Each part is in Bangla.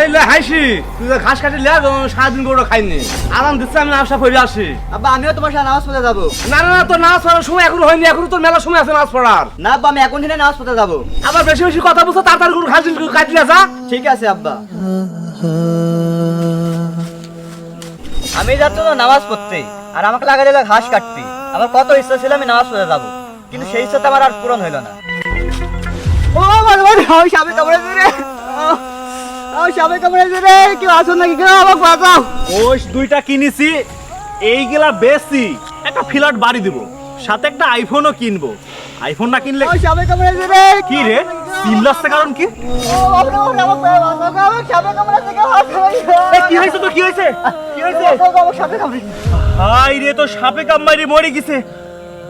এই লে হাইসি তুই যে ঘাস কাটি লে সারাদিন গরু খাইনি। আরাম দিচ্ছে আমি নাস্তা করে আসি। আব্বা আমিও তোমার সাথে নামাজ পড়তে যাব। না না না তোর নামাজ পড়ার সময় এখন হয়নি এখন তোর মেলা সময় আছে নামাজ পড়ার। না আব্বা আমি এখন থেকে নামাজ পড়তে যাব। আবার বেশি বেশি কথা বলছো তাড়াতাড়ি গরু ঘাস যা। ঠিক আছে আব্বা। আমি যাচ্ছ তো নামাজ পড়তে আর আমাকে লাগা দিল ঘাস কাটতে। আমার কত ইচ্ছা ছিল আমি নামাজ পড়তে যাব কিন্তু সেই ইচ্ছাটা আমার আর পূরণ হইল না। ও ভগবান আমি সাপে কামড়েছে রে আমি সাপে কামড়েছে রে কেউ আসুন নাকি? কেউ আমাকে বাঁচাও। ওই দুইটা কিনেছি এইগুলা বেশি একটা ফ্ল্যাট বাড়ি দিব সাথে একটা আইফোনও কিনবো। আইফোন না কিনলে আমি সাপে কামড়েছে রে কি রে? চিল্লাচ্ছে কারণ কি? কি হয়েছে তো কি হয়েছে? কি হয়েছে? হাই রে তো সাপে কামবাইরে মরে গেছে।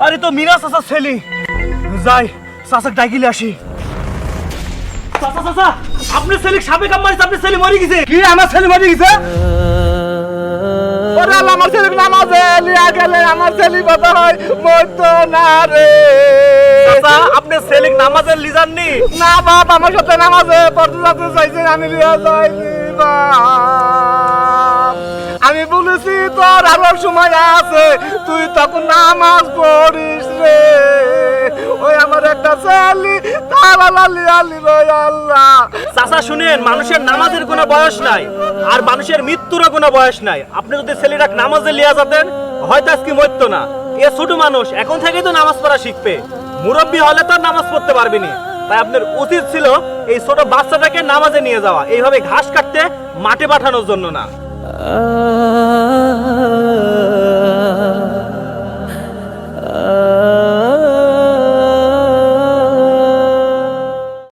আরে তো মিনা চাচা ছেলে। যাই চাচাক ডাকিলে আসি। চাচা চাচা আপনি ছেলে সাপে কামবাইছে আপনি ছেলে মরে গেছে। কি আমার ছেলে মরে গেছে? ওরে আমার ছেলে নামাজে লিয়া গেলে আমার ছেলে কথা হয় মরতো না রে। চাচা আপনি ছেলে লিজাননি? না বাপ আমার সাথে নামাজে পড়তে যাতে চাইছেন আমি লিয়া যাইনি বাপ। আমি বলেছি তোর আরও সময় আছে তুই তখন নামাজ পড়িস রে। চাচা শুনেন মানুষের নামাজের কোনো বয়স নাই আর মানুষের মৃত্যুরও কোনো বয়স নাই। আপনি যদি নামাজে লিয়া যেতেন হয়তো আজকে মরতো না। এ ছোট মানুষ এখন থেকেই তো নামাজ পড়া শিখবে। মুরব্বী হলে তো আর নামাজ পড়তে পারবে না। তাই আপনার উচিত ছিল এই ছোট বাচ্চাটাকে নামাজে নিয়ে যাওয়া। এইভাবে ঘাস কাটতে মাঠে পাঠানোর জন্য না।